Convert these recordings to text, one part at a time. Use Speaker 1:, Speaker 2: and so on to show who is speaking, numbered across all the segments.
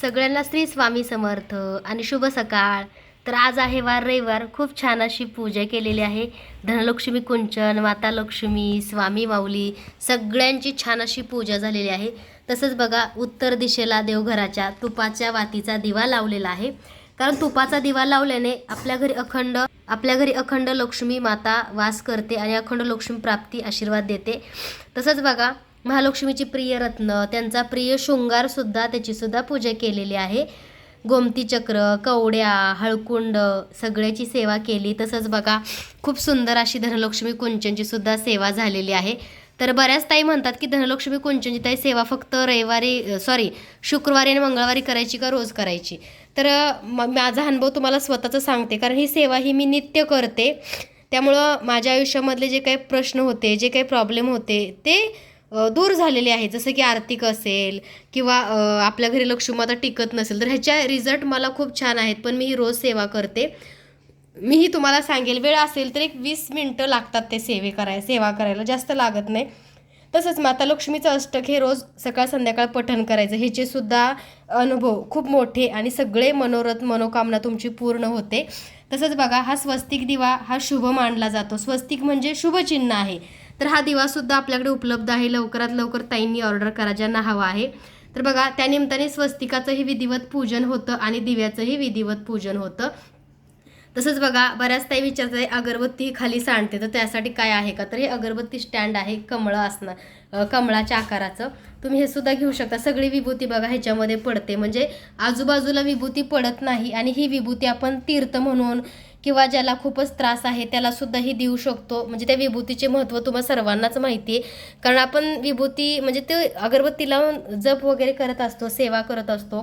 Speaker 1: सगळ्यांना श्री स्वामी समर्थ आणि शुभ सकाळ. तर आज आहे वार रविवार. खूप छान अशी पूजा केलेली आहे. धनलक्ष्मी कुंचन माता लक्ष्मी स्वामी माऊली सगळ्यांची छान अशी पूजा झालेली आहे. तसंच बघा उत्तर दिशेला देवघराच्या तुपाच्या वातीचा दिवा लावलेला आहे. कारण तुपाचा दिवा लावल्याने आपल्या घरी अखंड आपल्या घरी अखंड लक्ष्मी माता वास करते आणि अखंड लक्ष्मी प्राप्ती आशीर्वाद देते. तसंच बघा महालक्ष्मीची प्रिय रत्न त्यांचा प्रिय शृंगारसुद्धा त्याचीसुद्धा पूजा केलेली आहे. गोमती चक्र कवड्या हळकुंड सगळ्याची सेवा केली. तसंच बघा खूप सुंदर अशी धनलक्ष्मी कुंचनची सुद्धा सेवा झालेली आहे. तर बऱ्याच ताई म्हणतात की धनलक्ष्मी कुंचनची ताई सेवा फक्त रविवारी सॉरी शुक्रवारी आणि मंगळवारी करायची का रोज करायची? तर माझा अनुभव तुम्हाला स्वतःचा सांगते. कारण ही सेवा ही मी नित्य करते. त्यामुळं माझ्या आयुष्यामधले जे काही प्रश्न होते जे काही प्रॉब्लेम होते ते दूर झालेले आहे. जसं की आर्थिक असेल किंवा आपल्या घरी लक्ष्मीमाता टिकत नसेल तर ह्याच्या रिझल्ट मला खूप छान आहेत. पण मी ही रोज सेवा करते. मीही तुम्हाला सांगेल वेळ असेल तर एक वीस मिनटं लागतात ते सेवे कराय सेवा करायला. जास्त लागत नाही. तसंच माता लक्ष्मीचं अष्टक हे रोज सकाळ संध्याकाळ पठण करायचं. ह्याचे सुद्धा अनुभव खूप मोठे आणि सगळे मनोरथ मनोकामना तुमची पूर्ण होते. तसंच बघा हा स्वस्तिक दिवा हा शुभ मानला जातो. स्वस्तिक म्हणजे शुभचिन्ह आहे. तर हा दिवासुद्धा आपल्याकडे उपलब्ध आहे. लवकरात लवकर ताईंनी ऑर्डर करा ज्यांना हवा आहे. तर बघा त्या निमित्ताने स्वस्तिकाचंही विधिवत पूजन होतं आणि दिव्याचंही विधिवत पूजन होतं. तसंच बघा बऱ्याच ताई विचारतात अगरबत्ती खाली सांडते तर त्यासाठी काय आहे का? तर हे अगरबत्ती स्टँड आहे कमळं असणार कमळाच्या आकाराचं. तुम्ही हे सुद्धा घेऊ शकता. सगळी विभूती बघा ह्याच्यामध्ये पडते. म्हणजे आजूबाजूला विभूती पडत नाही आणि ही विभूती आपण तीर्थ म्हणून किंवा ज्याला खूपच त्रास आहे त्यालासुद्धाही देऊ शकतो. म्हणजे त्या विभूतीचे महत्त्व तुम्हाला सर्वांनाच माहिती आहे. कारण आपण विभूती म्हणजे ते अगरबत्ती लावून जप वगैरे करत असतो सेवा करत असतो.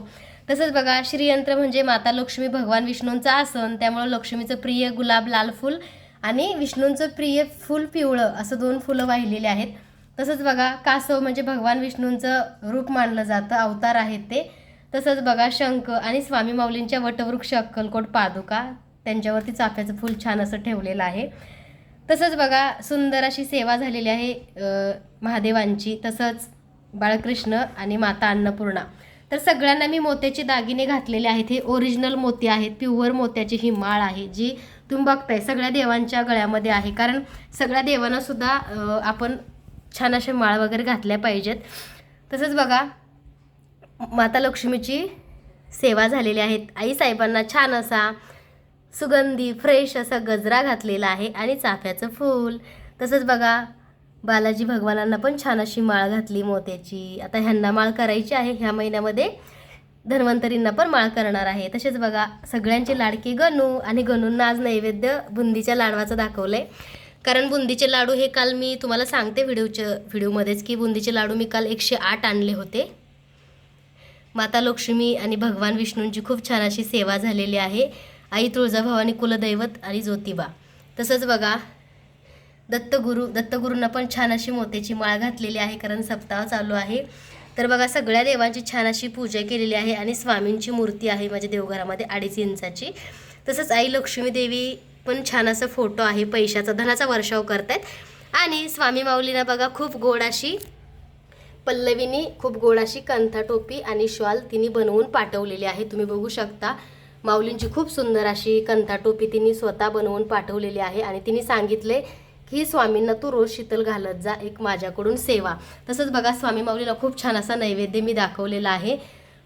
Speaker 1: तसंच बघा श्रीयंत्र म्हणजे माता लक्ष्मी भगवान विष्णूंचं आसन. त्यामुळं लक्ष्मीचं प्रिय गुलाब लाल फूल आणि विष्णूंचं प्रिय फूल पिवळं असं दोन फुलं वाहिलेली आहेत. तसंच बघा कासव म्हणजे भगवान विष्णूंचं रूप मानलं जातं अवतार आहेत ते. तसंच बघा शंख आणि स्वामी माऊलींच्या वटवृक्ष अक्कलकोट पादुका त्यांच्यावरती चाफ्याचं फूल छान असं ठेवलेलं आहे. तसंच बघा सुंदर अशी सेवा झालेली आहे महादेवांची. तसंच बाळकृष्ण आणि माता अन्नपूर्णा. तर सगळ्यांना मी मोत्याचे दागिने घातलेले आहेत. हे ओरिजिनल मोती आहेत. प्युअर मोत्याची ही माळ आहे जी तुम्ही बघताय. सगळ्या देवांच्या गळ्यामध्ये आहे. कारण सगळ्या देवांना सुद्धा आपण छान अशा माळ वगैरे घातल्या पाहिजेत. तसंच बघा माता लक्ष्मीची सेवा झालेली आहेत आई साहेबांना छान असा सुगंधी फ्रेश असा गजरा घातलेला आहे आणि चाफ्याचं फूल. तसंच बघा बालाजी भगवानांना पण छान अशी माळ घातली मोत्याची. आता ह्यांना माळ करायची आहे ह्या महिन्यामध्ये धन्वंतरींना पण माळ करणार आहे. तसेच बघा सगळ्यांचे लाडके गणू आणि गणूंना आज नैवेद्य बुंदीच्या लाडवाचं दाखवलं आहे कारण बुंदीचे लाडू हे काल मी तुम्हाला सांगते व्हिडिओच्या व्हिडिओमध्येच की बुंदीचे लाडू मी काल एकशे आठ आणले होते. माता लक्ष्मी आणि भगवान विष्णूंची खूप छान अशी सेवा झालेली आहे. आई तुळजाभवानी कुलदैवत आणि ज्योतिबा. तसंच बघा दत्तगुरू दत्तगुरूंना पण छान अशी मोत्याची माळ घातलेली आहे कारण सप्ताह चालू आहे. तर बघा सगळ्या देवांची छान अशी पूजा केलेली आहे आणि स्वामींची मूर्ती आहे माझ्या देवघरामध्ये अडीच इंचाची. तसंच आई लक्ष्मी देवी पण छान असा फोटो आहे पैशाचा धनाचा वर्षाव करतायत. आणि स्वामी माऊलीनं बघा खूप गोड अशी पल्लवीनी खूप गोड अशी कंथा टोपी आणि शॉल तिने बनवून पाठवलेली आहे. तुम्ही बघू शकता माऊलींची खूप सुंदर अशी कंथा टोपी तिने स्वतः बनवून पाठवलेली आहे आणि तिने सांगितले की स्वामींना तू रोज शीतल घालत जा एक माझ्याकडून सेवा. तसंच बघा स्वामी माऊलीला खूप छान असा नैवेद्य मी दाखवलेला आहे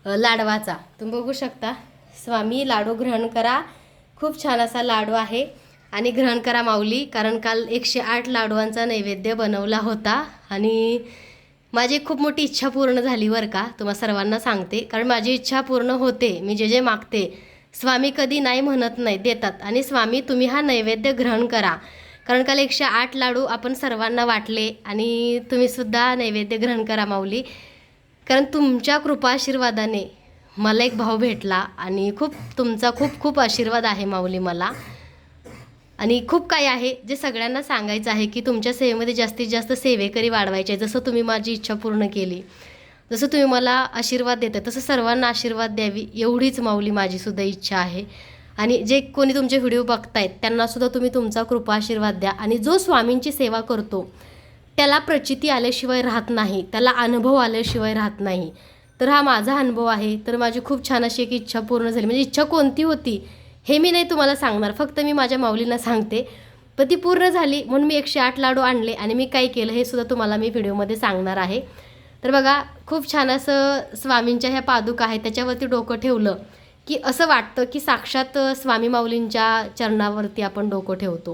Speaker 1: लाडवाचा. तुम्ही बघू शकता स्वामी लाडू ग्रहण करा. खूप छान असा लाडू आहे आणि ग्रहण करा माऊली कारण काल एकशे आठ लाडवांचा नैवेद्य बनवला होता आणि माझी खूप मोठी इच्छा पूर्ण झाली बरं का तुम्हा सर्वांना सांगते. कारण माझी इच्छा पूर्ण होते मी जे जे मागते स्वामी कधी नाही म्हणत नाही देतात. आणि स्वामी तुम्ही हा नैवेद्य ग्रहण करा. कारण काल एकशे आठ लाडू आपण सर्वांना वाटले आणि तुम्हीसुद्धा नैवेद्य ग्रहण करा माऊली. कारण तुमच्या कृपा आशीर्वादाने मला एक भाव भेटला आणि खूप तुमचा खूप खूप आशीर्वाद आहे माऊली मला. आणि खूप काही आहे जे सगळ्यांना सांगायचं आहे की तुमच्या सेवेमध्ये जास्तीत जास्त सेवेकरी वाढवायचे जसं तुम्ही माझी इच्छा पूर्ण केली. जसं तुम्ही मला आशीर्वाद देता तसं सर्वांना आशीर्वाद द्यावी एवढीच माऊली माझीसुद्धा इच्छा आहे. आणि जे कोणी तुमचे व्हिडिओ बघतायत त्यांनासुद्धा तुम्ही तुमचा कृपा आशीर्वाद द्या. आणि जो स्वामींची सेवा करतो त्याला प्रचिती आल्याशिवाय राहत नाही त्याला अनुभव आल्याशिवाय राहत नाही. तर हा माझा अनुभव आहे. तर माझी खूप छान अशी एक इच्छा पूर्ण झाली. म्हणजे इच्छा कोणती होती हे मी नाही तुम्हाला सांगणार. फक्त मी माझ्या माऊलींना सांगते. पण ती पूर्ण झाली म्हणून मी एकशे आठ लाडू आणले आणि मी काय केलं हे सुद्धा तुम्हाला मी व्हिडिओमध्ये सांगणार आहे. तर बघा खूप छान असं स्वामींच्या ह्या पादुका आहेत त्याच्यावरती डोकं ठेवलं की असं वाटतं की साक्षात स्वामी माऊलींच्या चरणावरती आपण डोकं ठेवतो.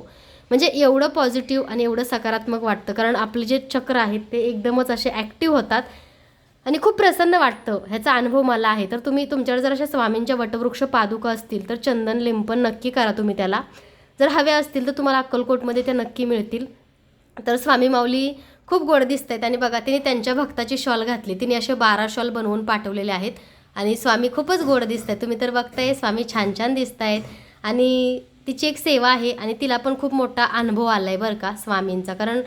Speaker 1: म्हणजे एवढं पॉझिटिव्ह आणि एवढं सकारात्मक वाटतं कारण आपले जे चक्र आहेत ते एकदमच असे ॲक्टिव्ह होतात आणि खूप प्रसन्न वाटतं. ह्याचा अनुभव मला आहे. तर तुम्ही तुमच्याकडे जर अशा स्वामींच्या वटवृक्ष पादुका असतील तर चंदन लिंपन नक्की करा तुम्ही त्याला. जर हव्या असतील तर तुम्हाला अक्कलकोटमध्ये त्या नक्की मिळतील. तर स्वामी माऊली खूप गोड दिसत आहेत आणि बघा तिने त्यांच्या भक्ताची शॉल घातली. तिने असे बारा शॉल बनवून पाठवलेले आहेत. आणि स्वामी खूपच गोड दिसत आहेत तुम्ही तर बघताय स्वामी छान छान दिसत आहेत आणि तिची एक सेवा आहे आणि तिला पण खूप मोठा अनुभव आला आहे बरं का स्वामींचा. कारण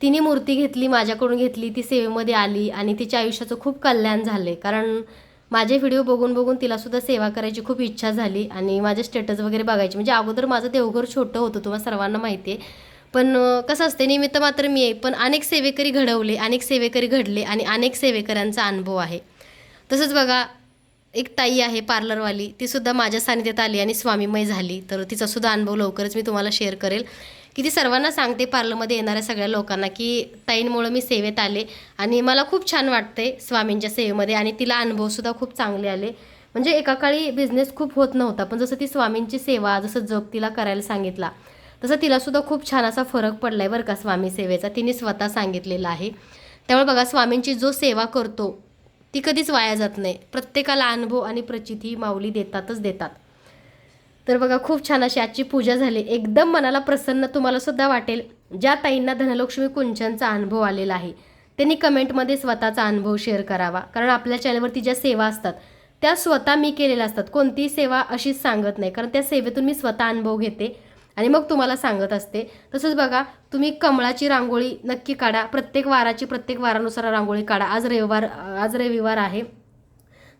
Speaker 1: तिने मूर्ती घेतली माझ्याकडून घेतली ती सेवेमध्ये आली आणि तिच्या आयुष्याचं खूप कल्याण झालं आहे कारण माझे व्हिडिओ बघून बघून तिलासुद्धा सेवा करायची खूप इच्छा झाली आणि माझे स्टेटस वगैरे बघायची. म्हणजे अगोदर माझं देवघर छोटं होतं तुम्हाला सर्वांना माहिती आहे पण कसं असते निमित्त मात्र मी आहे पण अनेक सेवेकरी घडवले अनेक सेवेकरी घडले आणि अनेक सेवेकऱ्यांचा अनुभव आहे. तसंच बघा एक ताई आहे पार्लरवाली ती सुद्धा माझ्या सानिध्यात आली आणि स्वामीमय झाली. तर तिचा सुद्धा अनुभव लवकरच मी तुम्हाला शेअर करेल. की ती सर्वांना सांगते पार्लरमध्ये येणाऱ्या सगळ्या लोकांना की ताईंमुळं मी सेवेत आले आणि मला खूप छान वाटते स्वामींच्या सेवेमध्ये आणि तिला अनुभवसुद्धा खूप चांगले आले. म्हणजे एका काळी बिझनेस खूप होत नव्हता पण जसं ती स्वामींची सेवा जसं जप तिला करायला सांगितला तसं तिलासुद्धा खूप छान असा फरक पडला आहे बरं का स्वामी सेवेचा. तिने स्वतः सांगितलेला आहे. त्यामुळे बघा स्वामींची जो सेवा करतो ती कधीच वाया जात नाही. प्रत्येकाला अनुभव आणि प्रचिती माऊली देतातच देतात. तर बघा खूप छान अशी आजची पूजा झाली. एकदम मनाला प्रसन्न तुम्हाला सुद्धा वाटेल. ज्या ताईंना धनलक्ष्मी कुंचनचा अनुभव आलेला आहे त्यांनी कमेंटमध्ये स्वतःचा अनुभव शेअर करावा. कारण आपल्या चॅनलवरती ज्या सेवा असतात त्या स्वतः मी केलेल्या असतात. कोणतीही सेवा अशीच सांगत नाही. कारण त्या सेवेतून मी स्वतः अनुभव घेते. आणि मग तुम्हाला सांगत असते. तसंच बघा तुम्ही कमळाची रांगोळी नक्की काढा. प्रत्येक वाराची प्रत्येक वारानुसार रांगोळी काढा. आज रविवार आज रविवार आहे.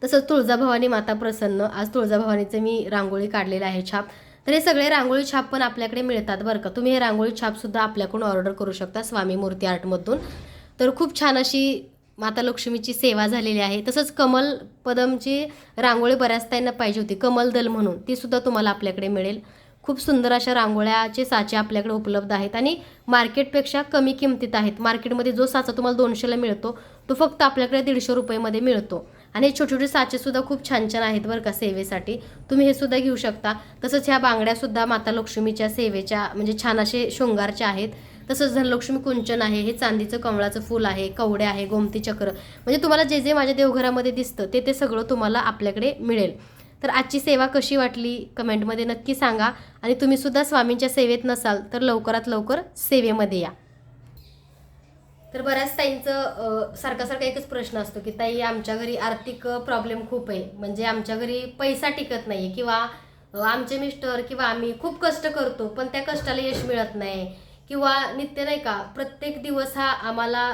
Speaker 1: तसंच तुळजाभवानी माता प्रसन्न. आज तुळजाभवानीचं मी रांगोळी काढलेलं आहे छाप. तर हे सगळे रांगोळी छाप पण आपल्याकडे मिळतात बरं का. तुम्ही हे रांगोळी छापसुद्धा आपल्याकडून ऑर्डर करू शकता स्वामी मूर्ती आर्टमधून तर खूप छान अशी माता लक्ष्मीची सेवा झालेली आहे. तसंच कमल पदमची रांगोळी बऱ्याच त्यांना पाहिजे होती. कमल दल म्हणून. ती सुद्धा तुम्हाला आपल्याकडे मिळेल. खूप सुंदर अशा रांगोळ्याचे साचे आपल्याकडे उपलब्ध आहेत आणि मार्केटपेक्षा कमी किमतीत आहेत. मार्केटमध्ये जो साचा तुम्हाला दोनशेला मिळतो तो फक्त आपल्याकडे दीडशे रुपयेमध्ये मिळतो. आणि हे छोटे छोटे साचेसुद्धा खूप छान छान आहेत बरं का सेवेसाठी. तुम्ही हे सुद्धा घेऊ शकता. तसंच ह्या बांगड्यासुद्धा माता लक्ष्मीच्या सेवेच्या म्हणजे छान असे शृंगारच्या आहेत. तसंच धनलक्ष्मी कुंचन आहे हे चांदीचं कमळाचं फूल आहे कवडे आहे गोमती चक्र. म्हणजे तुम्हाला जे जे माझ्या देवघरामध्ये दिसतं ते ते सगळं तुम्हाला आपल्याकडे मिळेल. तर आजची सेवा कशी वाटली? कमेंटमध्ये नक्की सांगा. आणि तुम्ही सुद्धा स्वामींच्या सेवेत नसाल तर लवकरात लवकर सेवेमध्ये या. तर बऱ्याच ताईंचं सारखा सारखा एकच प्रश्न असतो की ताई आमच्या घरी आर्थिक प्रॉब्लेम खूप आहे. म्हणजे आमच्या घरी पैसा टिकत नाही किंवा आमचे मिस्टर किंवा आम्ही खूप कष्ट करतो पण त्या कष्टाला यश मिळत नाही. किंवा नित्य नाही का प्रत्येक दिवस हा आम्हाला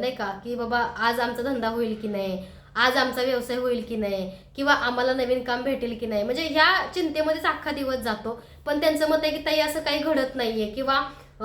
Speaker 1: नाही का की बाबा आज आमचा धंदा होईल की नाही? आज आमचा व्यवसाय होईल की नाही? किंवा आम्हाला नवीन काम भेटेल की नाही? म्हणजे ह्या चिंतेमध्येच अख्खा दिवस जातो. पण त्यांचं मत आहे की ताई असं काही घडत नाहीये. किंवा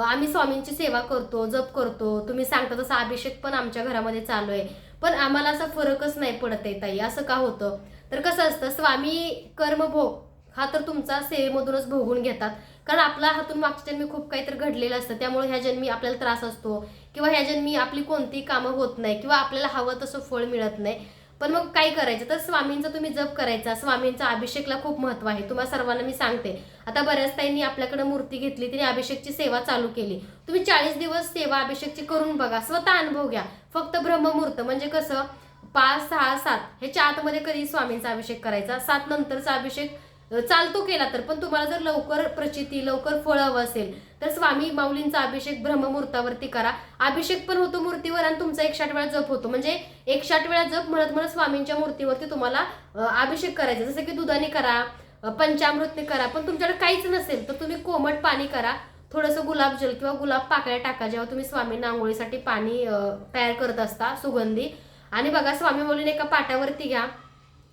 Speaker 1: आम्ही स्वामींची सेवा करतो जप करतो. तुम्ही सांगता तसा अभिषेक पण आमच्या घरामध्ये चालू आहे. पण आम्हाला असा फरकच नाही पडत आहे ताई असं का होतं? तर कसं असतं स्वामी कर्मभोग हा तर तुमचा सेवेमधूनच भोगून घेतात. कारण आपल्या हातून मागच्या जन्मी खूप काहीतरी घडलेलं असतं. त्यामुळे ह्या जन्मी आपल्याला त्रास असतो. किंवा ह्या जन्मी आपली कोणतीही कामं होत नाही. किंवा आपल्याला हवं तसं फळ मिळत नाही. पण मग काय करायचं? तर स्वामींचा तुम्ही जप करायचा. स्वामींचा अभिषेकला खूप महत्त्व आहे. तुम्हाला सर्वांना मी सांगते. आता बऱ्याच ताईंनी आपल्याकडे मूर्ती घेतली तिने अभिषेकची सेवा चालू केली. तुम्ही चाळीस दिवस सेवा अभिषेकची करून बघा. स्वतः अनुभव घ्या. फक्त ब्रह्ममुहूर्त म्हणजे कसं? पाच सहा सात. ह्याच्या आतमध्ये कधी स्वामींचा अभिषेक करायचा? सात नंतरचा अभिषेक चालतो केला तर. पण तुम्हाला जर लवकर प्रचिती लवकर फळ हवं असेल तर स्वामी माऊलींचा अभिषेक ब्रह्ममुहूर्तावरती करा. अभिषेक पण होतो मूर्तीवर आणि तुमचा एकशाठ वेळा जप होतो. म्हणजे एकशाठ वेळा जप म्हणत म्हणत स्वामींच्या मूर्तीवरती तुम्हाला अभिषेक करायचा. जसं की दुधाने करा पंचामृतने करा. पण तुमच्याकडे काहीच नसेल तर तुम्ही कोमट पाणी करा. थोडंसं गुलाबजल किंवा गुलाब पाकळ्या टाका जेव्हा तुम्ही स्वामींना आंघोळीसाठी पाणी तयार करत असता सुगंधी. आणि बघा स्वामी माऊलीने एका पाटावरती घ्या.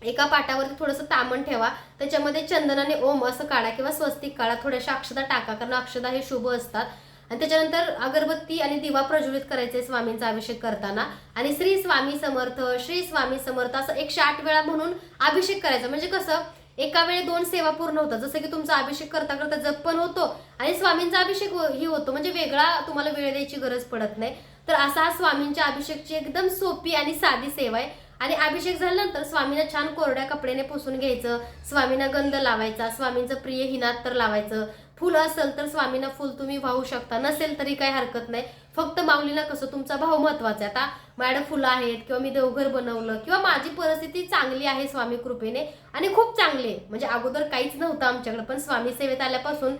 Speaker 1: एका पाटावरती थोडंसं तामण ठेवा. त्याच्यामध्ये चंदनाने ओम असं काढा किंवा स्वस्तिक काढा. थोड्याशा अक्षदा टाका कारण अक्षता हे शुभ असतात. आणि त्याच्यानंतर अगरबत्ती आणि दिवा प्रज्वलित करायचे स्वामींचा अभिषेक करताना. आणि श्री स्वामी समर्थ श्री स्वामी समर्थ असं एकशे आठ वेळा म्हणून अभिषेक करायचा. म्हणजे कसं? एका वेळी दोन सेवा पूर्ण होतात. जसं की तुमचा अभिषेक करता करता जप पण होतो आणि स्वामींचा अभिषेक ही होतो. म्हणजे वेगळा तुम्हाला वेळ द्यायची गरज पडत नाही. तर असा हा स्वामींच्या अभिषेकची एकदम सोपी आणि साधी सेवा आहे. आणि अभिषेक झाल्यानंतर स्वामींना छान कोरड्या कपड्याने पुसून घ्यायचं स्वामींना गंध लावायचा स्वामींचं प्रिय हिनात तर लावायचं. फुल असेल तर स्वामींना फुल तुम्ही वाहू शकता नसेल तरी काही हरकत नाही. फक्त माऊलीला कसं तुमचा भाव महत्त्वाचा आहे. आता मॅडम फुलं आहेत किंवा मी देवघर बनवलं किंवा माझी परिस्थिती चांगली आहे स्वामी कृपेने आणि खूप चांगली. आहे म्हणजे अगोदर काहीच नव्हतं आमच्याकडे पण स्वामी सेवेत आल्यापासून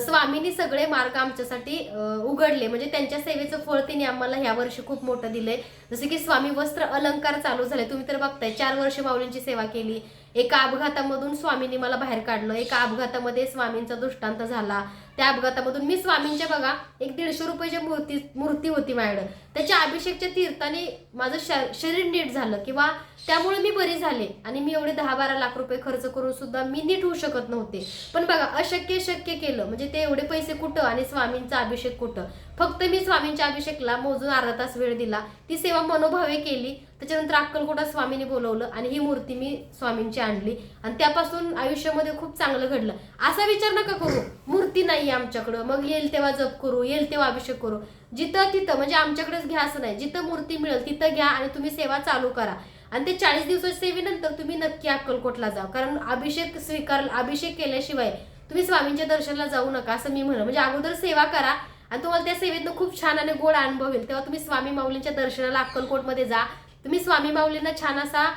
Speaker 1: स्वामींनी सगळे मार्ग आमच्यासाठी उघडले. म्हणजे त्यांच्या सेवेचं फळ त्यांनी आम्हाला ह्या वर्षी खूप मोठं दिलंय. जसं की स्वामी वस्त्र अलंकार चालू झाले. तुम्ही तर बघताय चार वर्ष माऊलींची सेवा केली. एका अपघातामधून स्वामींनी मला बाहेर काढलं. एका अपघातामध्ये स्वामींचा दृष्टांत झाला. त्या अपघातामधून मी स्वामींच्या बघा एक दीडशे रुपयाच्या मूर्ती मूर्ती होती माझ्याकडं त्याच्या अभिषेकच्या तीर्थाने माझं श- शरीर नीट झालं किंवा त्यामुळे मी बरी झाले. आणि मी एवढे दहा बारा लाख रुपये खर्च करून सुद्धा मी नीट होऊ शकत नव्हते. पण बघा अशक्य शक्य केलं. म्हणजे ते एवढे पैसे कुठं आणि स्वामींचा अभिषेक कुठं? फक्त मी स्वामींच्या अभिषेकला मोजून अर्धा तास वेळ दिला. ती सेवा मनोभावे केली. त्याच्यानंतर अक्कलकोटा स्वामींनी बोलवलं आणि ही मूर्ती मी स्वामींची आणली. आणि त्यापासून आयुष्यामध्ये खूप चांगलं घडलं. असा विचार नका करू. मूर्ती नाही आमच्याकडं. मग येईल तेव्हा जप करू येईल तेव्हा अभिषेक करू. जिथं तिथं म्हणजे आमच्याकडेच घ्या असं नाही. जिथं मूर्ती मिळेल तिथं घ्या आणि तुम्ही सेवा चालू करा. आणि ते चाळीस दिवसाच्या सेवेनंतर तुम्ही नक्की अक्कलकोटला जा. कारण अभिषेक स्वीकार अभिषेक केल्याशिवाय तुम्ही स्वामींच्या दर्शनाला जाऊ नका असं मी म्हणलं म्हणजे अगोदर सेवा करा आणि तुम्हाला त्या सेवेतनं खूप छान आणि गोड अनुभव येईल. तेव्हा तुम्ही स्वामी माऊलींच्या दर्शनाला अक्कलकोटमध्ये जा. तुम्ही स्वामी माऊलींना छान असा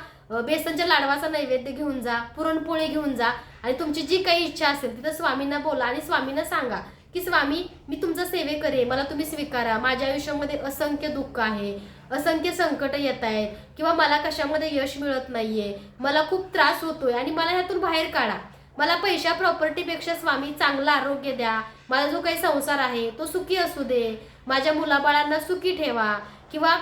Speaker 1: बेसनच्या लाडवाचा नैवेद्य घेऊन जा पुरणपोळी घेऊन जा. आणि तुमची जी काही इच्छा असेल तिथं स्वामींना बोला आणि स्वामींना सांगा की स्वामी मी तुमचा सेवे करे मला तुम्ही स्वीकारा. माझ्या आयुष्यामध्ये असंख्य दुःख आहे. असंख्य संकट येत आहेत. किंवा मला कशामध्ये यश मिळत नाहीये. मला खूप त्रास होतोय आणि मला ह्यातून बाहेर काढा. मला पैशा प्रॉपर्टीपेक्षा स्वामी चांगलं आरोग्य द्या. माझा जो काही संसार आहे तो सुखी असू दे. माझ्या मुलाबाळांना सुखी ठेवा. किंवा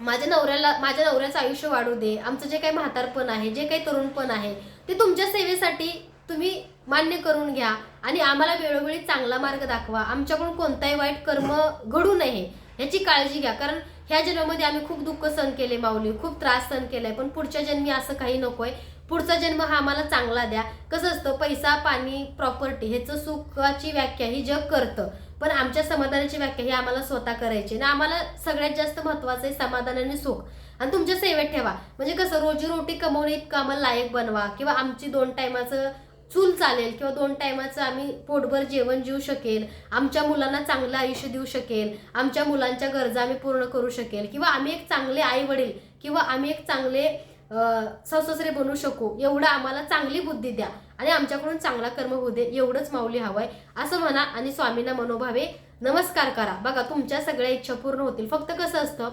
Speaker 1: माझ्या नवऱ्याला माझ्या नवऱ्याचं आयुष्य वाढू दे. आमचं जे काही म्हातारपण आहे जे काही तरुणपण आहे ते तुमच्या सेवेसाठी तुम्ही मान्य करून घ्या आणि आम्हाला वेळोवेळी चांगला मार्ग दाखवा. आमच्याकडून कोणताही वाईट कर्म घडू नये ह्याची काळजी घ्या. कारण ह्या जन्मामध्ये आम्ही खूप दुःख सहन केले माऊली खूप त्रास सहन केलाय. पण पुढच्या जन्मी असं काही नकोय. पुढचा जन्म हा आम्हाला चांगला द्या. कसं असतं पैसा पाणी प्रॉपर्टी ह्याचं सुखाची व्याख्या ही जग करतं. पण आमच्या समाधानाची व्याख्या ही आम्हाला स्वतः करायची आणि आम्हाला सगळ्यात जास्त महत्वाचं आहे समाधान आणि सुख. आणि तुमच्या सेवेत ठेवा. म्हणजे कसं रोजी रोटी कमवणे इतकं आम्हाला लायक बनवा. किंवा आमची दोन टायमाचं चूल चालेल किंवा दोन टायमाचं आम्ही पोटभर जेवण जेऊ शकेल. आमच्या मुलांना चांगलं आयुष्य देऊ शकेल. आमच्या मुलांच्या गरजा आम्ही पूर्ण करू शकेल. किंवा आम्ही एक चांगले आई वडील किंवा आम्ही एक चांगले अं, बनू शकू. एवढं आम्हाला चांगली बुद्धी द्या. आणि आमच्याकडून चांगला कर्म होऊ दे एवढंच माऊली हवंय. असं म्हणा आणि स्वामींना मनोभावे नमस्कार करा. बघा तुमच्या सगळ्या इच्छा पूर्ण होतील. फक्त कसं असतं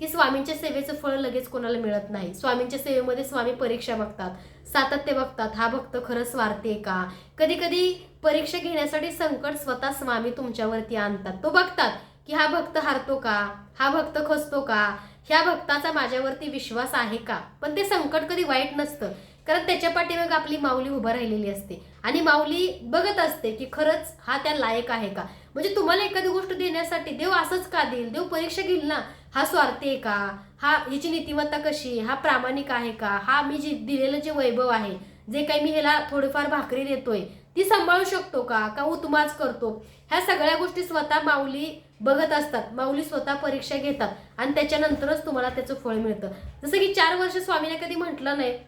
Speaker 1: की स्वामींच्या सेवेचं फळ लगेच कोणाला मिळत नाही. स्वामींच्या सेवेमध्ये स्वामी परीक्षा बघतात. सातत्य बघतात. हा भक्त खरं स्वार्थी आहे का? कधी कधी परीक्षा घेण्यासाठी संकट स्वतः स्वामी तुमच्यावरती आणतात. तो बघतात की हा भक्त हारतो का? हा भक्त खसतो का? ह्या भक्ताचा माझ्यावरती विश्वास आहे का? पण ते संकट कधी वाईट नसतं. कारण त्याच्या पाठीमाग आपली माऊली उभं राहिलेली असते. आणि माऊली बघत असते की खरंच हा त्या लायक आहे का? म्हणजे तुम्हाला एखादी गोष्ट देण्यासाठी देव असंच का देईल? देव परीक्षा घेईल ना? हा स्वार्थी आहे का? हा हिची नीतिमत्ता कशी हा प्रामाणिक आहे का? हा मी जे दिलेलं जे वैभव आहे जे काही मी ह्याला थोडीफार भाकरी देतोय ती सांभाळू शकतो का? का उतमाच करतो? ह्या सगळ्या गोष्टी स्वतः माऊली बघत असतात. माऊली स्वतः परीक्षा घेतात. आणि त्याच्यानंतरच तुम्हाला त्याचं फळ मिळतं. जसं की चार वर्ष स्वामीने कधी म्हटलं नाही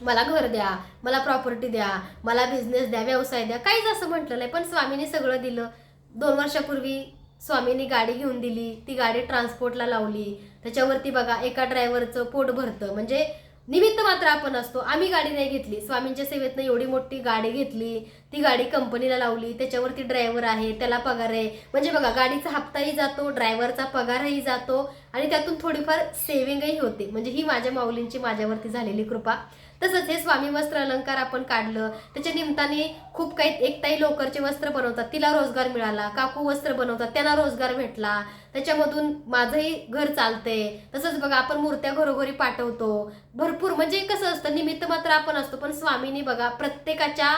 Speaker 1: मला घर द्या मला प्रॉपर्टी द्या मला बिझनेस द्या व्यवसाय द्या काहीच असं म्हटलं नाही. पण स्वामीने सगळं दिलं. दोन वर्षापूर्वी स्वामींनी गाडी घेऊन दिली. ती गाडी ट्रान्सपोर्टला लावली. त्याच्यावरती बघा एका ड्रायव्हरचं पोट भरतं. म्हणजे निमित्त मात्र आपण असतो. आम्ही गाडी नाही घेतली. स्वामींच्या सेवेतनं एवढी मोठी गाडी घेतली. ती गाडी कंपनीला लावली. त्याच्यावरती ड्रायव्हर आहे. त्याला पगार आहे. म्हणजे बघा गाडीचा हप्ताही जातो ड्रायव्हरचा पगारही जातो. आणि त्यातून थोडीफार सेव्हिंगही होते. म्हणजे ही माझ्या माऊलींची माझ्यावरती झालेली कृपा. तसंच हे स्वामी वस्त्र अलंकार आपण काढलं त्याच्या निमित्ताने खूप काही एक ताई लोकरचे वस्त्र बनवतात. तिला रोजगार मिळाला काकू वस्त्र बनवतात त्यांना रोजगार भेटला. त्याच्यामधून माझंही घर चालतंय. तसंच बघा आपण मूर्त्या घरोघरी पाठवतो. भरपूर म्हणजे कसं असतं निमित्त मात्र आपण असतो पण स्वामींनी बघा प्रत्येकाच्या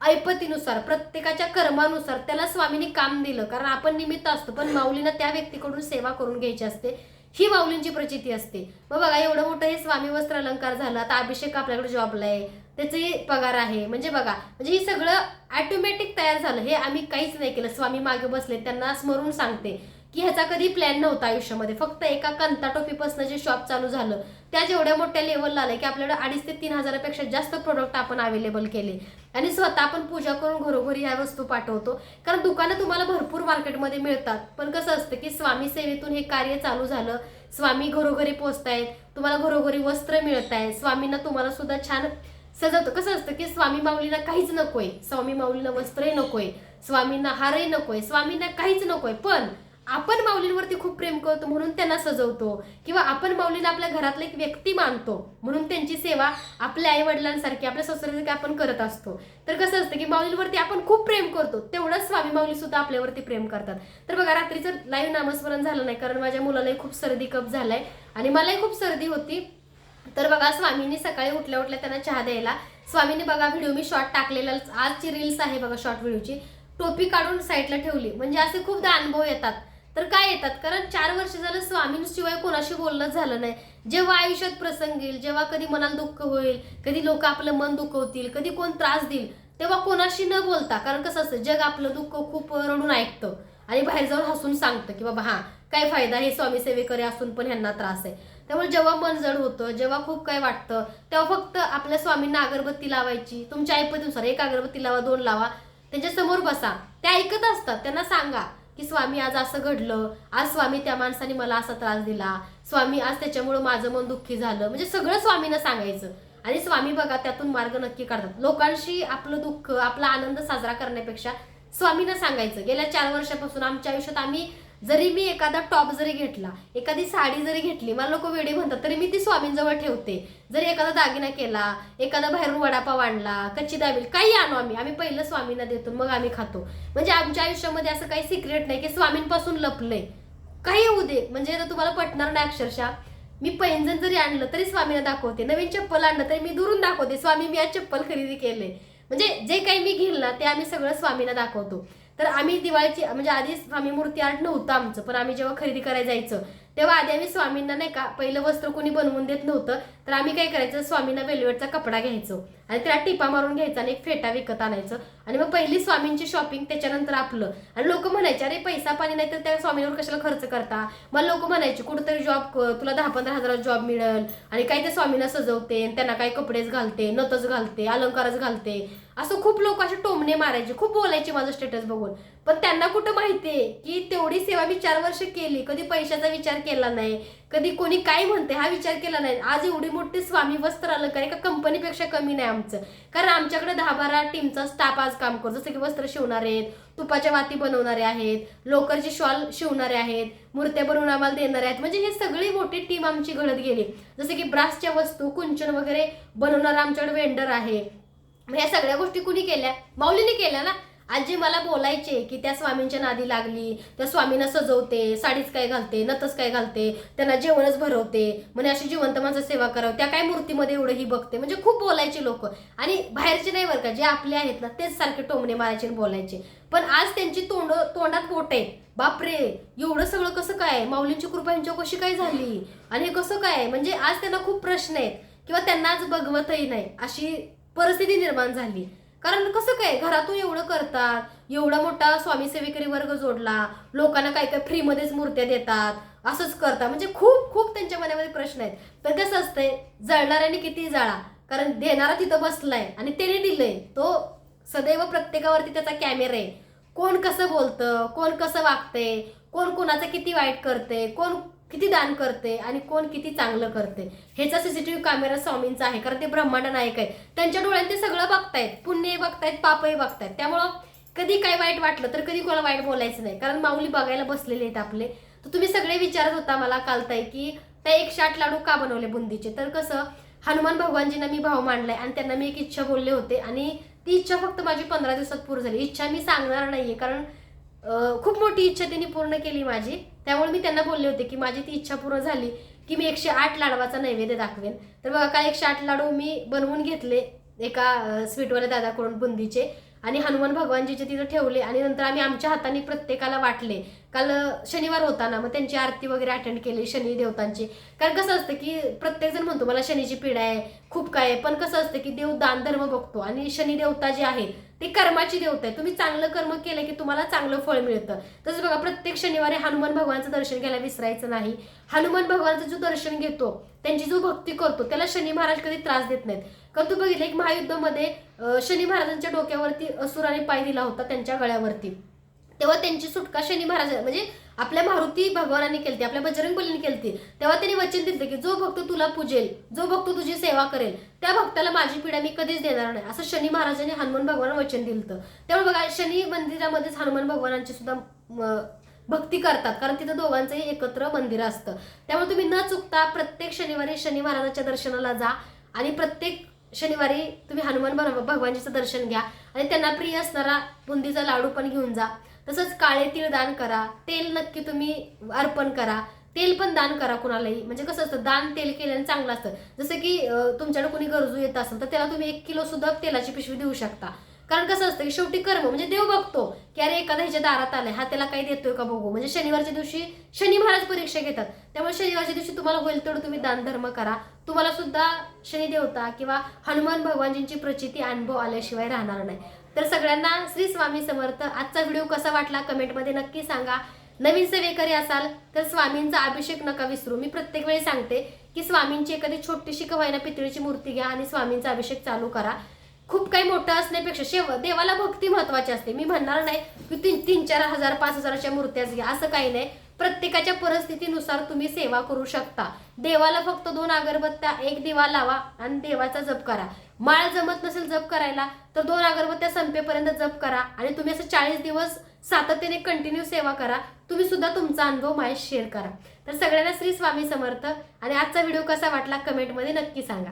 Speaker 1: ऐपतीनुसार प्रत्येकाच्या कर्मानुसार त्याला स्वामींनी काम दिलं. कारण आपण निमित्त असतो पण माऊलीनं त्या व्यक्तीकडून सेवा करून घ्यायची असते. ही माऊलींची प्रचिती असते. मग बघा एवढं मोठं हे स्वामी वस्त्र अलंकार झालं आता अभिषेक आपल्याकडे जॉबला आहे. त्याचे पगार आहे. म्हणजे बघा म्हणजे हे सगळं ॲटोमॅटिक तयार झालं. हे आम्ही काहीच नाही केलं. स्वामी मागे बसले त्यांना स्मरून सांगते. की ह्याचा कधी प्लॅन नव्हता आयुष्यामध्ये. फक्त एका कंता टोपीपासून जे शॉप चालू झालं त्या जेवढ्या मोठ्या लेवलला आलं की आपल्याला अडीच ते तीन हजारापेक्षा जास्त प्रोडक्ट आपण अवेलेबल केले. आणि स्वतः आपण पूजा करून घरोघरी ह्या वस्तू पाठवतो. कारण दुकानं तुम्हाला भरपूर मार्केटमध्ये मिळतात. पण कसं असतं की स्वामी सेवेतून हे कार्य चालू झालं स्वामी घरोघरी पोचतायत तुम्हाला घरोघरी वस्त्र मिळत आहे स्वामींना तुम्हाला सुद्धा छान सजवतं. कसं असतं की स्वामी माऊलीला काहीच नकोय. स्वामी माऊलीला वस्त्रही नकोय. स्वामींना हारही नकोय. स्वामींना काहीच नकोय. पण आपण माऊलींवरती खूप प्रेम करतो म्हणून त्यांना सजवतो. किंवा आपण माऊलीला आपल्या घरातला एक व्यक्ती मानतो म्हणून त्यांची सेवा आपल्या आई वडिलांसारखी आपल्या संस्कृतीसारखी आपण करत असतो. तर कसं असतं की माऊलींवरती आपण खूप प्रेम करतो तेवढंच स्वामी माऊली सुद्धा आपल्यावरती प्रेम करतात. तर बघा रात्रीचं लाईव्ह नामस्मरण झालं नाही कारण माझ्या मुलालाही खूप सर्दी कप झालाय आणि मलाही खूप सर्दी होती. तर बघा स्वामींनी सकाळी उठल्या उठल्या त्यांना चहा द्यायला. स्वामींनी बघा व्हिडिओ मी शॉर्ट टाकलेला. आजची रील्स आहे बघा शॉर्ट व्हिडिओची टोपी काढून साईडला ठेवली. म्हणजे असे खूपदा अनुभव येतात. तर काय येतात? कारण चार वर्ष झालं स्वामींशिवाय कोणाशी बोलणं झालं नाही. जेव्हा आयुष्यात प्रसंग येईल जेव्हा कधी मनाला दुःख होईल कधी लोक आपलं मन दुखवतील कधी कोण त्रास देईल तेव्हा कोणाशी न बोलता कारण कसं असतं जग आपलं दुःख खूप रडून ऐकतं आणि बाहेर जाऊन हसून सांगतं की बाबा हा काय फायदा हे स्वामी सेवेकरी असून पण ह्यांना त्रास आहे. त्यामुळे जेव्हा मन जड होतं जेव्हा खूप काय वाटतं तेव्हा फक्त आपल्या स्वामींना अगरबत्ती लावायची तुमच्या ऐपतीनुसार एक अगरबत्ती लावा दोन लावा त्यांच्यासमोर बसा. ते ऐकत असतात त्यांना सांगा. की स्वामी आज असं घडलं. आज स्वामी त्या माणसाने मला असा त्रास दिला. स्वामी आज त्याच्यामुळं माझं मन दुःखी झालं. म्हणजे सगळं स्वामीनं सांगायचं. आणि स्वामी बघा त्यातून मार्ग नक्की काढतात. लोकांशी आपलं दुःख आपला आनंद साजरा करण्यापेक्षा स्वामीनं सांगायचं. गेल्या चार वर्षापासून आमच्या आयुष्यात आम्ही जरी मी एखादा टॉप जरी घेतला एखादी साडी जरी घेतली मला लोक वेडी म्हणतात तरी मी ती स्वामींजवळ ठेवते. जरी एखादा दागिना केला एखादा बाहेरून वडापाव आणला कच्ची दाबील काही आणू आम्ही. आम्ही पहिलं स्वामींना देतो मग आम्ही खातो. म्हणजे आमच्या आयुष्यामध्ये असं काही सिक्रेट नाही की स्वामींपासून लपलंय. काही होऊ दे. म्हणजे आता तुम्हाला पटणार नाही अक्षरशः. मी पैंजण जरी आणलं तरी स्वामींना दाखवते. नवीन चप्पल आणलं तरी मी दुरून दाखवते. स्वामी मी आज चप्पल खरेदी केले म्हणजे जे काही मी घेईल ना ते आम्ही सगळं स्वामींना दाखवतो. तर आम्ही दिवाळीची म्हणजे आधी स्वामी मूर्ती आर्ट नव्हतं आमचं पण आम्ही जेव्हा खरेदी करायला जायचं तेव्हा आधी आम्ही स्वामींना नाही का पहिलं वस्त्र कोणी बनवून देत नव्हतं तर आम्ही काय करायचं स्वामींना वेलवेटचा कपडा घ्यायचो आणि त्याला टिपा मारून घ्यायचा आणि एक फेटा विकत आणायचं. आणि मग पहिली स्वामींची शॉपिंग त्याच्यानंतर आपलं. आणि लोक म्हणायचे अरे पैसा पाणी नाही तर त्या स्वामींवर कशाला खर्च करता? मला लोक म्हणायचे कुठंतरी जॉब कर तुला दहा पंधरा हजारात जॉब मिळेल. आणि काय ते स्वामींना सजवते आणि त्यांना काय कपडेच घालते नतच घालते अलंकारच घालते. असं खूप लोक असे टोमणे मारायचे खूप बोलायचे माझं स्टेटस बघून. पण त्यांना कुठं माहितीये की तेवढी सेवा मी चार वर्ष केली कधी पैशाचा विचार केला नाही. कधी कोणी काय म्हणते हा विचार केला नाही. आज एवढी मोठी स्वामी वस्त्र अलंकार एका कंपनीपेक्षा कमी नाही आमचं. कारण आमच्याकडे दहा बारा टीमचा स्टाफ आज काम करतो. जसं की वस्त्र शिवणारे आहेत तुपाच्या वाती बनवणारे आहेत लोकरची शॉल शिवणारे आहेत मूर्त्या बनवून आम्हाला देणारे आहेत. म्हणजे हे सगळी मोठी टीम आमची घडत गेली. जसं की ब्रासच्या वस्तू कुंचन वगैरे बनवणारा आमच्याकडे वेंडर आहे. या सगळ्या गोष्टी कुणी केल्या? माऊलीने केल्या ना? आज जे मला बोलायचे की त्या स्वामींच्या नादी लागली त्या स्वामींना सजवते साडीच काय घालते नतच काय घालते त्यांना जेवणच भरवते म्हणे अशी जिवंत माणसं सेवा करावं. त्या काय मूर्तीमध्ये एवढं ही बघते? म्हणजे खूप बोलायचे लोक. आणि बाहेरचे नाही बरं का जे आपले आहेत ना तेच सारखे टोमणे मारायचे आणि बोलायचे. पण आज त्यांची तोंड तोंडात बोट आहेत बापरे एवढं सगळं कसं काय? माऊलींची कृपा यांच्या कशी काय झाली? आणि हे कसं काय? म्हणजे आज त्यांना खूप प्रश्न आहेत. किंवा त्यांना आज बघवतही नाही. अशी परिस्थिती निर्माण झाली. कारण कसं काय घरातून एवढं करतात एवढा मोठा स्वामी सेवेकरी वर्ग जोडला लोकांना काय काय फ्रीमध्येच मूर्त्या देतात असंच करतात. म्हणजे खूप खूप त्यांच्या मनामध्ये प्रश्न आहेत. पण कसं असतंय जळणाऱ्याने किती जाळा? कारण देणारा तिथं बसलाय आणि त्याने दिलंय. तो सदैव प्रत्येकावरती त्याचा कॅमेरा आहे. कोण कसं बोलतं कोण कसं वागतंय कोण कोणाचं किती वाईट करते कोण किती दान करते आणि कोण किती चांगलं करते? ह्याचा सीसीटीव्ही कॅमेरा स्वामींचा आहे कारण ते ब्रह्मांड नायक आहे त्यांच्या डोळ्यात ते सगळं बघतायत पुण्यही बघतायत पापही बघतायत. त्यामुळं कधी काय वाईट वाटलं तर कधी कोणाला वाईट बोलायचं नाही कारण माऊली बघायला बसलेले आहेत आपले. तर तुम्ही सगळे विचारत होता मला कालताय की त्या एकशे आठ लाडू का बनवले बुंदीचे? तर कसं हनुमान भगवानजींना मी भाव मांडलाय आणि त्यांना मी एक इच्छा बोलले होते आणि ती इच्छा फक्त माझी पंधरा दिवसात पूर्ण झाली. इच्छा मी सांगणार नाहीये कारण खूप मोठी इच्छा त्यांनी पूर्ण केली माझी. त्यामुळे मी त्यांना बोलले होते की माझी ती इच्छा पूर्ण झाली की मी एकशे आठ लाडवाचा नैवेद्य दाखवेन. तर बघा काय एकशे आठ लाडू मी बनवून घेतले एका स्वीटवाल्या दादाकडून बुंदीचे आणि हनुमान भगवानजीचे तिथं ठेवले आणि नंतर आम्ही आमच्या हाताने प्रत्येकाला वाटले. काल शनिवार होता ना मग त्यांची आरती वगैरे अटेंड केली शनी देवतांची. कारण कसं असतं की प्रत्येक जण म्हणतो मला शनीची पीडा आहे खूप काय आहे. पण कसं असतं की देव दान धर्म बघतो आणि शनी देवता जे आहे ते कर्माची देवता आहे तुम्ही चांगलं कर्म केलं की तुम्हाला चांगलं फळ मिळतं. तसंच बघा प्रत्येक शनिवारी हनुमान भगवानचं दर्शन घ्यायला विसरायचं नाही. हनुमान भगवानचं जो दर्शन घेतो त्यांची जो भक्ती करतो त्याला शनी महाराज कधी त्रास देत नाहीत. कारण तू बघितलं एक महायुद्धामध्ये शनी महाराजांच्या डोक्यावरती असुराने पाय दिला होता त्यांच्या गळ्यावरती. तेव्हा त्यांची सुटका शनी महाराज म्हणजे आपल्या मारुती भगवानाने केलती आपल्या बजरंग बलीने केलती तेव्हा त्यांनी वचन दिलं की जो भक्त तुला पूजेल जो भक्त तुझी सेवा करेल त्या भक्ताला माझी पिढा मी कधीच देणार नाही. असं शनी महाराजांनी हनुमान भगवान वचन दिलं त्यामुळे बघा शनी मंदिरामध्येच हनुमान भगवानांची सुद्धा भक्ती करतात कारण तिथं दोघांचंही एकत्र मंदिर असतं. त्यामुळे तुम्ही न चुकता प्रत्येक शनिवारी शनी महाराजांच्या दर्शनाला जा आणि प्रत्येक शनिवारी तुम्ही हनुमान भगवानजीचं दर्शन घ्या आणि त्यांना प्रिय असणारा बुंदीचा लाडू पण घेऊन जा. तसंच काळे तीळ दान करा तेल नक्की तुम्ही अर्पण करा. तेल पण दान करा कुणालाही. म्हणजे कसं असतं दान तेल केल्याने चांगलं असतं. जसं की तुमच्याकडे कोणी गरजू येत असेल तर त्याला तुम्ही एक किलो सुद्धा तेलाची पिशवी देऊ शकता. कारण कसं असतं की शेवटी कर्म म्हणजे देव बघतो की अरे एखादा ह्याच्या दारात आलाय हा त्याला काही देतोय का बघू? म्हणजे शनिवारच्या दिवशी शनी महाराज परीक्षा घेतात. त्यामुळे शनिवारच्या दिवशी तुम्हाला होईल तेवढं तुम्ही दान धर्म करा. तुम्हाला सुद्धा शनी देवता किंवा हनुमान भगवानजींची प्रचिती अनुभव आल्याशिवाय राहणार नाही. तर सगळ्यांना श्री स्वामी समर्थ. आजचा व्हिडिओ कसा वाटला कमेंटमध्ये नक्की सांगा. नवीन सेवेकरी असाल तर स्वामींचा अभिषेक नका विसरू. मी प्रत्येक वेळी सांगते की स्वामींची एखादी छोटीशी कवायना पितळीची मूर्ती घ्या आणि स्वामींचा अभिषेक चालू करा. खूप काही मोठं असण्यापेक्षा शेव देवाला भक्ती महत्वाची असते. मी म्हणणार नाही की तीन तीन चार हजार पाच हजाराच्या मूर्त्याच घ्या. असं काही नाही. प्रत्येकाच्या परिस्थितीनुसार तुम्ही सेवा करू शकता. देवाला फक्त दोन अगरबत्त्या एक दिवा लावा आणि देवाचा जप करा. माळ जमत नसेल जप करायला तर दोन अगरबत्त्या संपेपर्यंत जप करा आणि तुम्ही असं चाळीस दिवस सातत्याने कंटिन्यू सेवा करा. तुम्ही सुद्धा तुमचा अनुभव माझ्याशी शेअर करा. तर सगळ्यांना श्री स्वामी समर्थ. आणि आजचा व्हिडिओ कसा वाटला कमेंटमध्ये नक्की सांगा.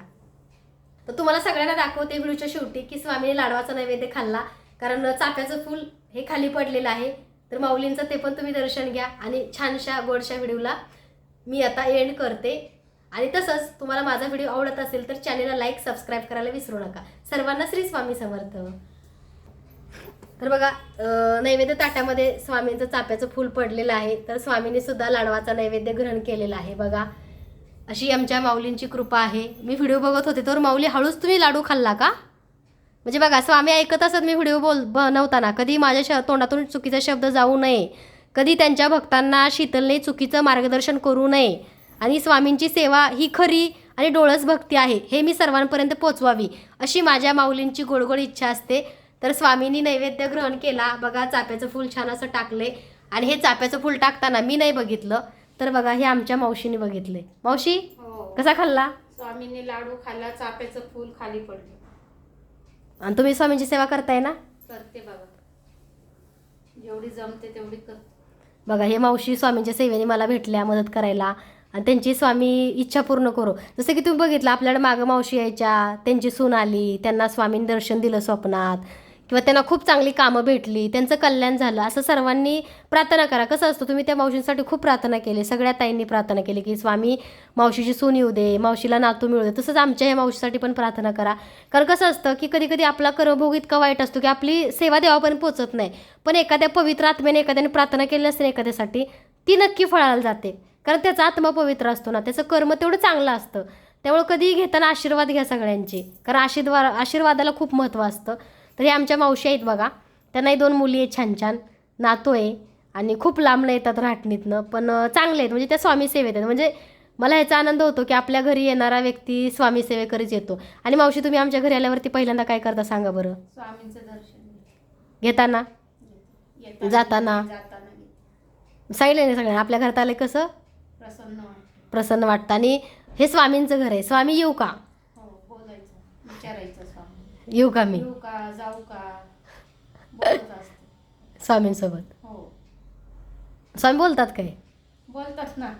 Speaker 1: तर तुम्हाला सगळ्यांना दाखवते व्हिडिओच्या शेवटी की स्वामीने लाडवाचा नैवेद्य खाल्ला. कारण चाफ्याचं फूल हे खाली पडलेलं आहे. तर माऊलींचं ते पण तुम्ही दर्शन घ्या आणि छानशा गोडशा व्हिडिओला मी आता एंड करते. आणि तसंच तुम्हाला माझा व्हिडिओ आवडत असेल तर चॅनेलला लाईक सबस्क्राईब करायला विसरू नका. सर्वांना श्री स्वामी समर्थ. तर बघा नैवेद्य ताटामध्ये स्वामींचं चाप्याचं फूल पडलेलं आहे. तर स्वामींनी सुद्धा लाडवाचा नैवेद्य ग्रहण केलेला आहे. बघा अशी आमच्या माऊलींची कृपा आहे. मी व्हिडिओ बघत होते तर माऊली हळूच तुम्ही लाडू खाल्ला का? म्हणजे बघा स्वामी ऐकत असत मी व्हिडिओ बोल बनवताना कधी माझ्या श तोंडातून चुकीचा शब्द जाऊ नये. कधी त्यांच्या भक्तांना शीतलने चुकीचं मार्गदर्शन करू नये. आणि स्वामींची सेवा ही खरी आणि डोळस भक्ती आहे हे मी सर्वांपर्यंत पोचवावी अशी माझ्या माऊलींची गोडगोड इच्छा असते. तर स्वामींनी नैवेद्य ग्रहण केला. बघा चाफ्याचं फूल छान असं टाकले. आणि हे चाफ्याचं फूल टाकताना मी नाही बघितलं. तर बघा हे आमच्या मावशीने बघितले. मावशी
Speaker 2: हो.
Speaker 1: कसा खाल्ला?
Speaker 2: स्वामींनी लाडू खाल्ला चाफ्याचं फूल खाली पडलं.
Speaker 1: आणि तुम्ही स्वामींची सेवा करताय ना?
Speaker 2: करते बाबा. जेवढी जमते तेवढी करते
Speaker 1: बघा हे मावशी स्वामींच्या सेवेने मला भेटल्या मदत करायला. आणि त्यांची स्वामी इच्छा पूर्ण करू. जसं की तुम्ही बघितलं आपल्याकडे मागं मावशी यायच्या त्यांची सून आली त्यांना स्वामींनी दर्शन दिलं स्वप्नात. किंवा त्यांना खूप चांगली कामं भेटली त्यांचं कल्याण झालं असं सर्वांनी प्रार्थना करा. कसं असतं तुम्ही त्या मावशींसाठी खूप प्रार्थना केली सगळ्या ताईंनी प्रार्थना केली की स्वामी मावशीची सून येऊ दे मावशीला नातू मिळू दे. तसंच आमच्या ह्या मावशीसाठी पण प्रार्थना करा. कारण कसं असतं की कधी कधी आपला कर्मभोग इतका वाईट असतो की आपली सेवा देवापर्यंत पोचत नाही. पण एखाद्या पवित्र आत्म्याने एखाद्याने प्रार्थना केली असते एखाद्यासाठी ती नक्की फळाला जाते. कारण त्याचा आत्मा पवित्र असतो ना त्याचं कर्म तेवढं चांगलं असतं. त्यामुळे कधीही घेताना आशीर्वाद घ्या सगळ्यांचे. कारण आशीर्वाद आशीर्वादाला खूप महत्त्व असतं. तर हे आमच्या मावशी आहेत बघा. त्यांनाही दोन मुली आहेत छान छान. नातू आहे आणि खूप लांबनं येतात राहटणीतनं पण चांगले आहेत. म्हणजे त्या स्वामी सेवेत आहेत. म्हणजे मला ह्याचा आनंद होतो की आपल्या घरी येणारा व्यक्ती स्वामी सेवेकरीच येतो. आणि मावशी तुम्ही आमच्या घरी आल्यावरती पहिल्यांदा काय करता सांगा बरं?
Speaker 2: स्वामींचं दर्शन घेते.
Speaker 1: घेताना? जाताना. सांगितलं नाही सगळ्यांना. आपल्या घरात आले कसं?
Speaker 2: प्रसन्न वाटतं.
Speaker 1: प्रसन्न वाटतं. आणि हे स्वामींचं घर आहे. स्वामी येऊ का?
Speaker 2: हो बोलायचं. विचारायचं.
Speaker 1: येऊ का मी?
Speaker 2: येऊ का जाऊ का? बोलत असते.
Speaker 1: स्वामींसोबत.
Speaker 2: हो.
Speaker 1: स्वामी बोलतात काय?
Speaker 2: बोलतात ना.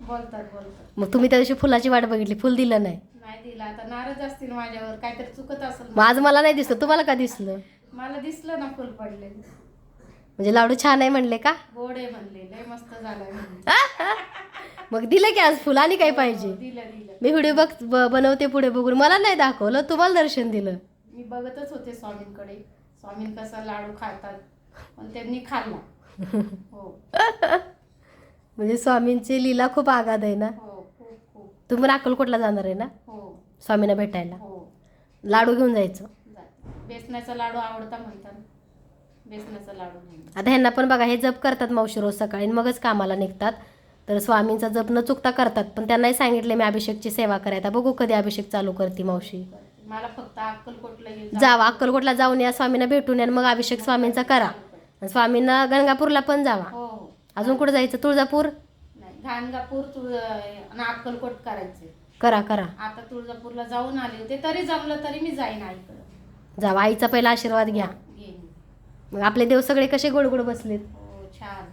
Speaker 2: बोलतात बोलतात.
Speaker 1: मग तुम्ही त्या दिवशी फुलाची वाट बघितली फुल दिलं नाही?
Speaker 2: नाही दिला. आता नाराज असतील माझ्यावर काहीतरी चुकत असेल
Speaker 1: मग आज मला नाही दिसलं. तुम्हाला का दिसलं?
Speaker 2: मला दिसलं ना फुल पडलेलं
Speaker 1: म्हणजे लाडू छान आहे म्हणले का?
Speaker 2: गोड आहे म्हणले लय मस्त झालाय म्हणले.
Speaker 1: मग दिलं की आज फुल आणि काय पाहिजे?
Speaker 2: दिलं दिलं.
Speaker 1: मी व्हिडिओ बघ ब- बनवते पुढे बघून. मला नाही दाखवलं तुम्हाला दर्शन दिलं.
Speaker 2: मी बघतच होते स्वामींकडे. स्वामीन कसा लाडू खातात पण त्यांनी खाल्ला. हो.
Speaker 1: म्हणजे स्वामींची लीला खूप आगाध आहे ना?
Speaker 2: हो खूप खूप.
Speaker 1: तुम्ही पण अक्कलकोटला जाणार आहे ना?
Speaker 2: हो.
Speaker 1: स्वामींना भेटायला.
Speaker 2: हो.
Speaker 1: लाडू घेऊन जायचं.
Speaker 2: बेसनाचा लाडू आवडता म्हणतात. बेसनाचा लाडू म्हणून.
Speaker 1: आता ह्यांना पण बघा हे जप करतात मावशी रोज सकाळी आणि मगच कामाला निघतात. तर स्वामींचा जप न चुकता करतात पण त्यांनाही सांगितले मी अभिषेकची सेवा करायला बघू कधी अभिषेक चालू करते मावशी.
Speaker 2: मला फक्त अक्कलकोटला
Speaker 1: जावा अक्कलकोटला जाऊन या स्वामींना भेटून या मग अभिषेक स्वामींचा करा. स्वामींना गणगापूरला पण जावा.
Speaker 2: हो.
Speaker 1: अजून कुठं जायचं? तुळजापूर?
Speaker 2: तुळ आणि अक्कलकोट करायचे.
Speaker 1: करा करा.
Speaker 2: आता तुळजापूरला जाऊन आले होते तरी जमलं तरी मी जाईन आईकडं.
Speaker 1: जावा आईचा पहिला आशीर्वाद घ्या. मग आपले देव सगळे कसे गोड गोड बसलेत?
Speaker 2: हो छान.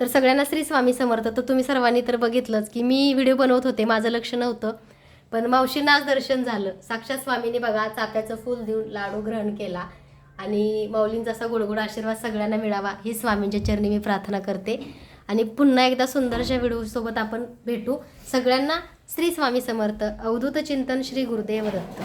Speaker 1: तर सगळ्यांना श्री स्वामी समर्थ. तर तुम्ही सर्वांनी तर बघितलंच की मी व्हिडिओ बनवत होते माझं लक्ष नव्हतं. पण मावशींना आज दर्शन झालं. साक्षात स्वामींनी बघा चाफ्याचं फूल देऊन लाडू ग्रहण केला. आणि माऊलींचा असा गोडगोड आशीर्वाद सगळ्यांना मिळावा ही स्वामींच्या चरणी मी प्रार्थना करते. आणि पुन्हा एकदा सुंदरशा व्हिडिओसोबत आपण भेटू. सगळ्यांना श्री स्वामी समर्थ. अवधूत चिंतन श्री गुरुदेव दत्त.